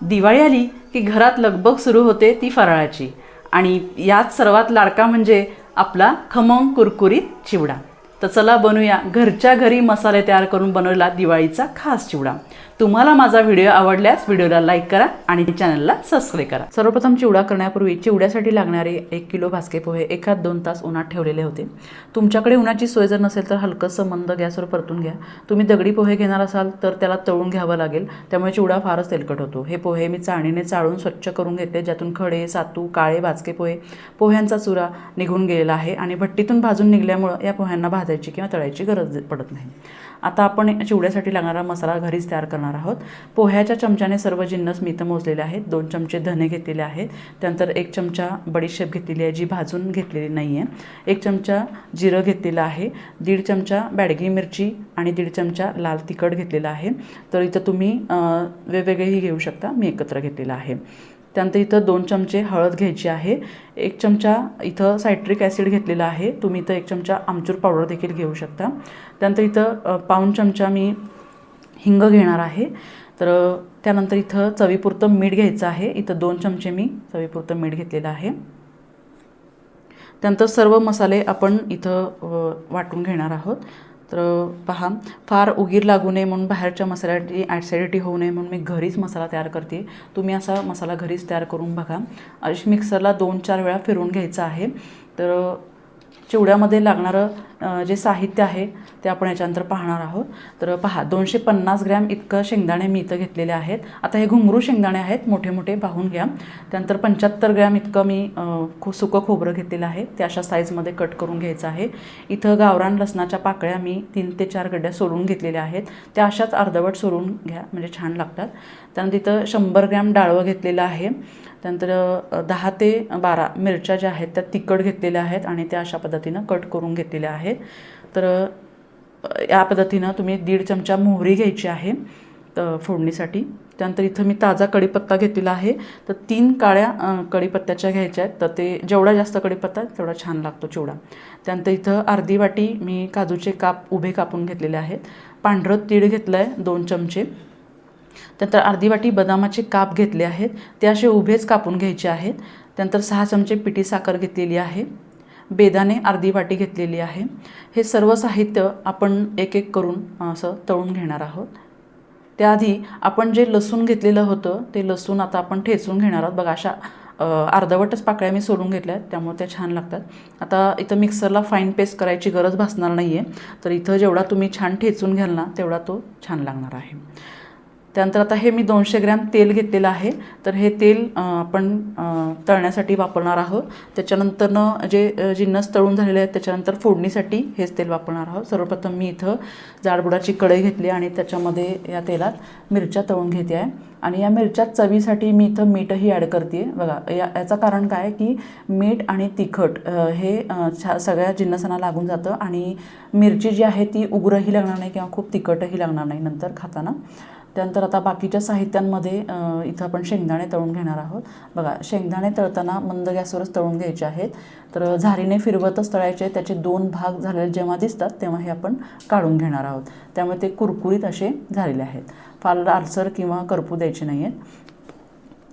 दिवाळी आली की घरात लगबग सुरू होते ती फराळाची. आणि यात सर्वात लाडका म्हणजे आपला खमंग कुरकुरीत चिवडा. तर चला बनूया घरच्या घरी मसाले तयार करून बनवला दिवाळीचा खास चिवडा. तुम्हाला माझा व्हिडिओ आवडल्यास व्हिडिओला लाईक करा आणि चॅनलला सबस्क्राईब करा. सर्वप्रथम चिवडा करण्यापूर्वी चिवड्यासाठी लागणारे एक किलो भाजके पोहे एखाद दोन तास उन्हात ठेवलेले होते. तुमच्याकडे उन्हाची सोय जर नसेल तर हलकंसं मंद गॅसवर परतून घ्या. तुम्ही दगडी पोहे घेणार असाल तर त्याला तळून घ्यावं लागेल. त्यामुळे चिवडा फारच तेलकट होतो. हे पोहे मी चाळणीने चाळून स्वच्छ करून घेतले ज्यातून खडे सातू काळे भाजके पोहे पोह्यांचा चुरा निघून गेलेला आहे आणि भट्टीतून भाजून निघल्यामुळं या पोह्यांना भाजायची किंवा तळायची गरज पडत नाही. आता आपण चिवड्यासाठी लागणारा मसाला घरीच तयार करणार आहोत. पोह्याच्या चमच्याने सर्व जिन्नस मी इथं मोजलेले आहेत. दोन चमचे धने घेतलेले आहेत. त्यानंतर एक चमचा बडीशेप घेतलेली आहे जी भाजून घेतलेली नाही आहे एक चमचा जिरं घेतलेलं आहे. दीड चमचा बॅडगी मिरची आणि दीड चमचा लाल तिखट घेतलेला आहे. तर इथं तुम्ही वेगवेगळेही घेऊ शकता. मी एकत्र घेतलेलं आहे. त्यानंतर इथं दोन चमचे हळद घ्यायची आहे. एक चमचा इथं सायट्रिक ॲसिड घेतलेला आहे. तुम्ही इथं एक चमचा आमचूर पावडर देखील घेऊ शकता. त्यानंतर इथं पाऊन पाऊण चमचा मी हिंग घेणार आहे. तर त्यानंतर इथं चवीपुरतं मीठ घ्यायचं आहे. इथं दोन चमचे मी चवीपुरतं मीठ घेतलेलं आहे. त्यानंतर सर्व मसाले आपण इथं वाटून घेणार आहोत. तर पहा फार उगीर लागू नये म्हणून बाहेरच्या मसाल्याची ॲसिडिटी होऊ नये म्हणून मी घरीच मसाला तयार करते. तुम्ही असा मसाला घरीच तयार करून बघा. अशी मिक्सरला दोन चार वेळा फिरवून घ्यायचं आहे. तर चिवड्यामध्ये लागणारं जे साहित्य आहे ते आपण याच्यानंतर पाहणार आहोत. तर पहा दोनशे पन्नास ग्रॅम इतकं शेंगदाणे मी इथं घेतलेले आहेत. आता हे घुंगरू शेंगदाणे आहेत मोठे मोठे पाहून घ्या. त्यानंतर पंच्याहत्तर ग्रॅम इतकं मी खो सुकं खोबरं घेतलेलं आहे. ते अशा साईजमध्ये कट करून घ्यायचं आहे. इथं गावरान लसणाच्या पाकळ्या मी तीन ते चार गड्ड्या सोलून घेतलेल्या आहेत. त्या अशाच अर्धवट सोलून घ्या म्हणजे छान लागतात. त्यानंतर इथं शंभर ग्रॅम डाळवं घेतलेलं आहे. त्यानंतर दहा ते बारा मिरच्या ज्या आहेत त्या तिखट घेतलेल्या आहेत आणि त्या अशा पद्धतीनं कट करून घेतलेल्या आहेत. तर या पद्धतीनं तुम्ही दीड चमचा मोहरी घ्यायची आहे तर फोडणीसाठी. त्यानंतर इथं मी ताजा कढीपत्ता घेतलेला आहे. तर तीन काळ्या अ, कढीपत्त्याच्या घ्यायच्या आहेत. तर ते जेवढा जास्त कढीपत्ता तेवढा छान लागतो चिवडा. त्यानंतर इथं अर्धी वाटी मी काजूचे काप उभे कापून घेतलेले आहेत. पांढरं तीळ घेतलं आहे दोन चमचे. त्यानंतर अर्धी वाटी बदामाचे काप घेतले आहेत. ते असे उभेच कापून घ्यायचे आहेत. त्यानंतर सहा चमचे पिठी साखर घेतलेली आहे. बेदाने अर्धी वाटी घेतलेली आहे. हे सर्व साहित्य आपण एक एक करून असं तळून घेणार आहोत. त्याआधी आपण जे लसूण घेतलेलं होतं ते लसूण आता आपण ठेचून घेणार आहोत. बघा अशा अर्धवटच पाकळ्या मी सोडून घेतल्या आहेत त्यामुळे त्या छान लागतात. आता इथं मिक्सरला फाईन पेस्ट करायची गरज भासणार नाही आहे तर इथं जेवढा तुम्ही छान ठेचून घ्याल ना तेवढा तो छान लागणार आहे. त्यानंतर आता हे मी दोनशे ग्रॅम तेल घेतलेलं आहे. तर हे तेल आपण तळण्यासाठी वापरणार आहोत. त्याच्यानंतरनं जे जिन्नस तळून झालेले आहेत त्याच्यानंतर फोडणीसाठी हेच तेल वापरणार आहोत. सर्वप्रथम मी इथं जाडबुडाची कढई घेतली आणि त्याच्यामध्ये या तेलात मिरच्या तळून घेते आहे. आणि या मिरच्या चवीसाठी मी इथं मीठही ॲड करते बघा या याचं कारण काय की मीठ आणि तिखट हे छा सगळ्या जिन्नसांना लागून जातं. आणि मिरची जी आहे ती उग्रही लागणार नाही किंवा खूप तिखटही लागणार नाही नंतर खाताना. त्यानंतर आता बाकीच्या साहित्यांमध्ये इथं आपण शेंगदाणे तळून घेणार आहोत. बघा शेंगदाणे तळताना मंद गॅसवरच तळून घ्यायचे आहेत. तर झारीने फिरवतच तळायचे त्याचे दोन भाग झालेले जेव्हा दिसतात तेव्हा हे आपण काढून घेणार आहोत. त्यामुळे ते कुरकुरीत असे झालेले आहेत. फार लालसर किंवा करपू द्यायचे नाही आहेत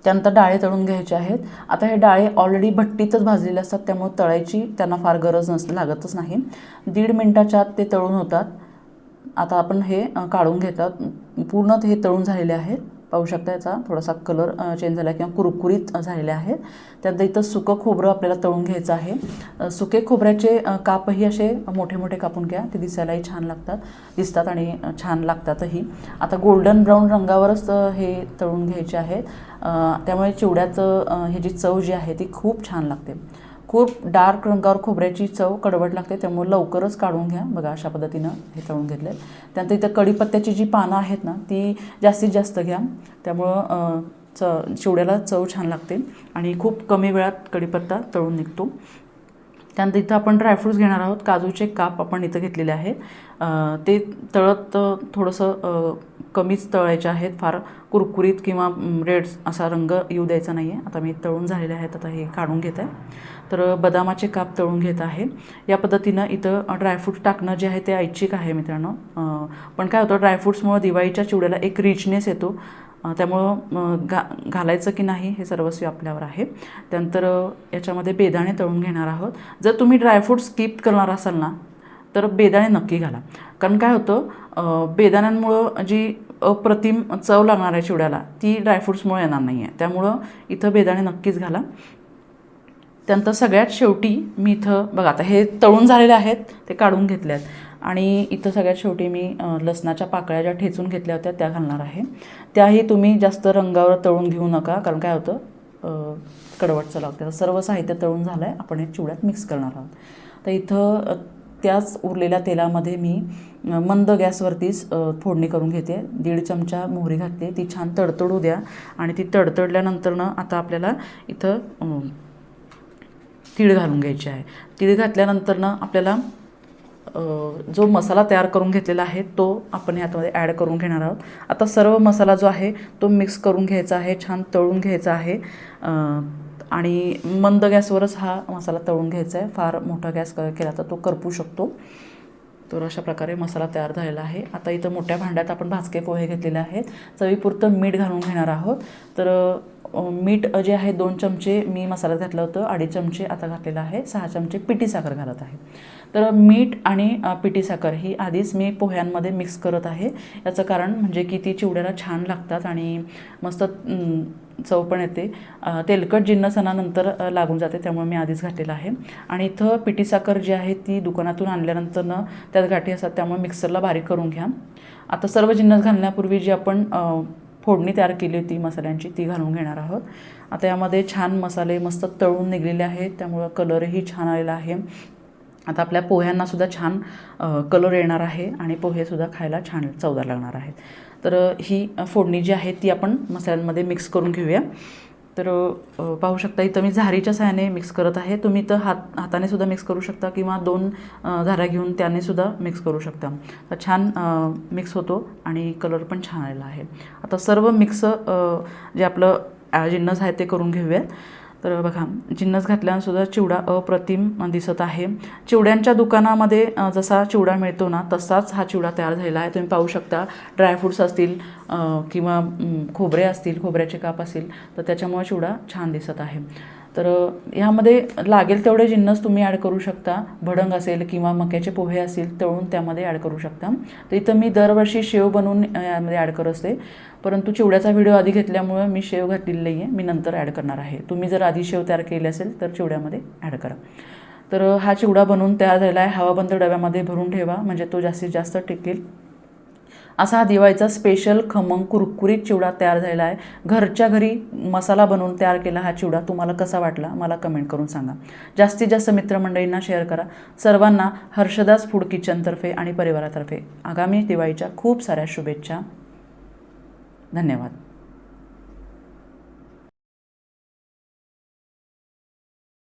त्यानंतर डाळे तळून घ्यायचे आहेत. आता हे डाळे ऑलरेडी भट्टीतच भाजलेले असतात त्यामुळे तळायची त्यांना फार गरज नस लागतच नाही. दीड मिनटाच्या आत ते तळून होतात. आता आपण हे काढून घेतात. पूर्ण हे तळून झालेले आहेत. पाहू शकता याचा थोडासा कलर चेंज झाला किंवा कुरकुरीत झालेले आहेत. त्यात इथं सुकं खोबरं आपल्याला तळून घ्यायचं आहे. सुके खोबऱ्याचे कापही असे मोठे मोठे कापून घ्या. ते दिसायलाही छान लागतात. दिसतात आणि छान लागतातही. आता गोल्डन ब्राऊन रंगावरच हे तळून घ्यायचे आहेत. त्यामुळे चिवड्याचं हे जी चव जी आहे ती खूप छान लागते. खूप डार्क रंगावर खोबऱ्याची चव कडवट लागते त्यामुळे लवकरच काढून घ्या. बघा अशा पद्धतीनं हे तळून घेतलं आहे त्यानंतर इथं कढीपत्त्याची जी पानं आहेत ना ती जास्तीत जास्त घ्या. त्यामुळं च चिवड्याला चव छान लागते आणि खूप कमी वेळात कढीपत्ता तळून निघतो. त्यानंतर इथं आपण ड्रायफ्रूट्स घेणार आहोत. काजूचे काप आपण इथं घेतलेले आहेत. ते तळत थोडंसं कमीच तळायच्या आहेत फार कुरकुरीत किंवा रेड्स असा रंग येऊ द्यायचा नाही आहे आता मी तळून झालेले आहेत आता हे काढून घेत. आहे तर बदामाचे काप तळून घेत आहे. या पद्धतीनं इथं ड्रायफ्रूट टाकणं जे आहे ते ऐच्छिक आहे मित्रांनो. पण काय होतं ड्रायफ्रूट्समुळं दिवाळीच्या चिवड्याला एक रिचनेस येतो. त्यामुळं अ, घा घालायचं की नाही हे सर्वस्वी आपल्यावर आहे. त्यानंतर याच्यामध्ये बेदाणे तळून घेणार आहोत. जर तुम्ही ड्रायफ्रूट स्किप करणार असाल ना तर बेदाणे नक्की घाला. कारण काय होतं बेदाण्यांमुळं जी अप्रतिम चव लागणार आहे चिवड्याला. ती ड्रायफ्रूट्समुळे येणार नाही आहे त्यामुळं इथं बेदाणे नक्कीच घाला. त्यानंतर सगळ्यात शेवटी मी इथं बघा आता हे तळून झालेले आहेत ते काढून घेतले आहेत. आणि इथं सगळ्यात शेवटी मी लसणाच्या पाकळ्या ज्या ठेचून घेतल्या होत्या त्या घालणार आहे. त्याही तुम्ही जास्त रंगावर तळून घेऊ नका कारण काय होतं कडवटचं कडवट सर्व साहित्य तळून झालं आहे आपण हे चिवड्यात मिक्स करणार आहोत. तर इथं त्याच उरलेल्या तेलामध्ये मी मंद गॅसवरतीच फोडणी करून घेते. दीड चमचा मोहरी घातली. ती छान तडतडू द्या. आणि ती तडतडल्यानंतरनं आता आपल्याला इथं तीळ घालून घ्यायची आहे. तीळ घातल्यानंतरनं आपल्याला जो मसाला तयार करून घेतलेला आहे तो आपण ह्यातमध्ये ॲड करून घेणार आहोत. आता सर्व मसाला जो आहे तो मिक्स करून घ्यायचा आहे छान तळून घ्यायचा आहे. आणि मंद गॅसवरच हा मसाला तळून घ्यायचा आहे. फार मोठा गॅस क- केला तर तो करपू शकतो. तर अशा प्रकारे मसाला तयार झालेला आहे. आता इथं मोठ्या भांड्यात आपण भाजके पोहे घेतलेले आहेत. चवीपुरतं मीठ घालून घेणार आहोत. तर मीठ जे आहे दोन चमचे मी मसाल्यात घातलं होतं अडीच चमचे आता घातलेलं आहे सहा चमचे पिठी साखर घालत आहे. तर मीठ आणि पिठी साखर ही आधीच मी पोह्यांमध्ये मिक्स करत आहे. याचं कारण म्हणजे की ती चिवड्याला छान लागतात आणि मस्त चव पण येते. तेलकट जिन्नसांना नंतर लागून जाते त्यामुळे मी आधीच घातलेलं आहे. आणि इथं पिठी साखर जी आहे ती दुकानातून आणल्यानंतरनं त्यात गाठी असतात त्यामुळे मिक्सरला बारीक करून घ्या. आता सर्व जिन्नस घालण्यापूर्वी जी आपण फोडणी तयार केली होती मसाल्यांची ती घालून घेणार आहोत. आता यामध्ये छान मसाले मस्त तळून निघलेले आहेत त्यामुळं कलरही छान आलेला आहे. आता आपल्या पोह्यांनासुद्धा छान कलर येणार आहे आणि पोहेसुद्धा खायला छान चवदार लागणार आहेत. तर ही फोडणी जी आहे ती आपण मसाल्यांमध्ये मिक्स करून घेऊया. तर पाहू शकता इथं मी झारीच्या सहाय्याने मिक्स करत आहे. तुम्ही तर हात हाताने सुद्धा मिक्स करू शकता किंवा दोन झाऱ्या घेऊन त्याने सुद्धा मिक्स करू शकता. तर छान मिक्स होतो आणि कलर पण छान आलेला आहे. आता सर्व मिक्स जे आपलं जिन्नस आहे ते करून घेऊयात. तर बघा जिन्नस घातल्यानंसुद्धा चिवडा अप्रतिम दिसत आहे. चिवड्यांच्या दुकानामध्ये जसा चिवडा मिळतो ना तसाच हा चिवडा तयार झालेला आहे. तुम्ही पाहू शकता ड्रायफ्रूट्स असतील किंवा खोबरे असतील खोबऱ्याचे काप असतील तर त्याच्यामुळे चिवडा छान दिसत आहे. तर ह्यामध्ये लागेल तेवढे जिन्नस तुम्ही ॲड करू शकता. भडंग असेल किंवा मक्याचे पोहे असेल तळून त्यामध्ये ॲड करू शकता. तर इथं मी दरवर्षी शेव बनवून यामध्ये ॲड करत असते. परंतु चिवड्याचा व्हिडिओ आधी घेतल्यामुळं मी शेव घातलेली नाही आहे मी नंतर ॲड करणार आहे. तुम्ही जर आधी शेव तयार केली असेल तर चिवड्यामध्ये ॲड करा. तर हा चिवडा बनवून तयार झालेला आहे हवाबंद डब्यामध्ये भरून ठेवा. म्हणजे तो जास्तीत जास्त टिकेल. असा हा दिवाळीचा स्पेशल खमंग कुरकुरीत चिवडा तयार झालेला आहे. घरच्या घरी मसाला बनवून तयार केला हा चिवडा. तुम्हाला कसा वाटला? मला कमेंट करून सांगा. जास्तीत जास्त मित्रमंडळींना शेअर करा. सर्वांना हर्षदास फूड किचनतर्फे आणि परिवारातर्फे आगामी दिवाळीच्या खूप साऱ्या शुभेच्छा. धन्यवाद.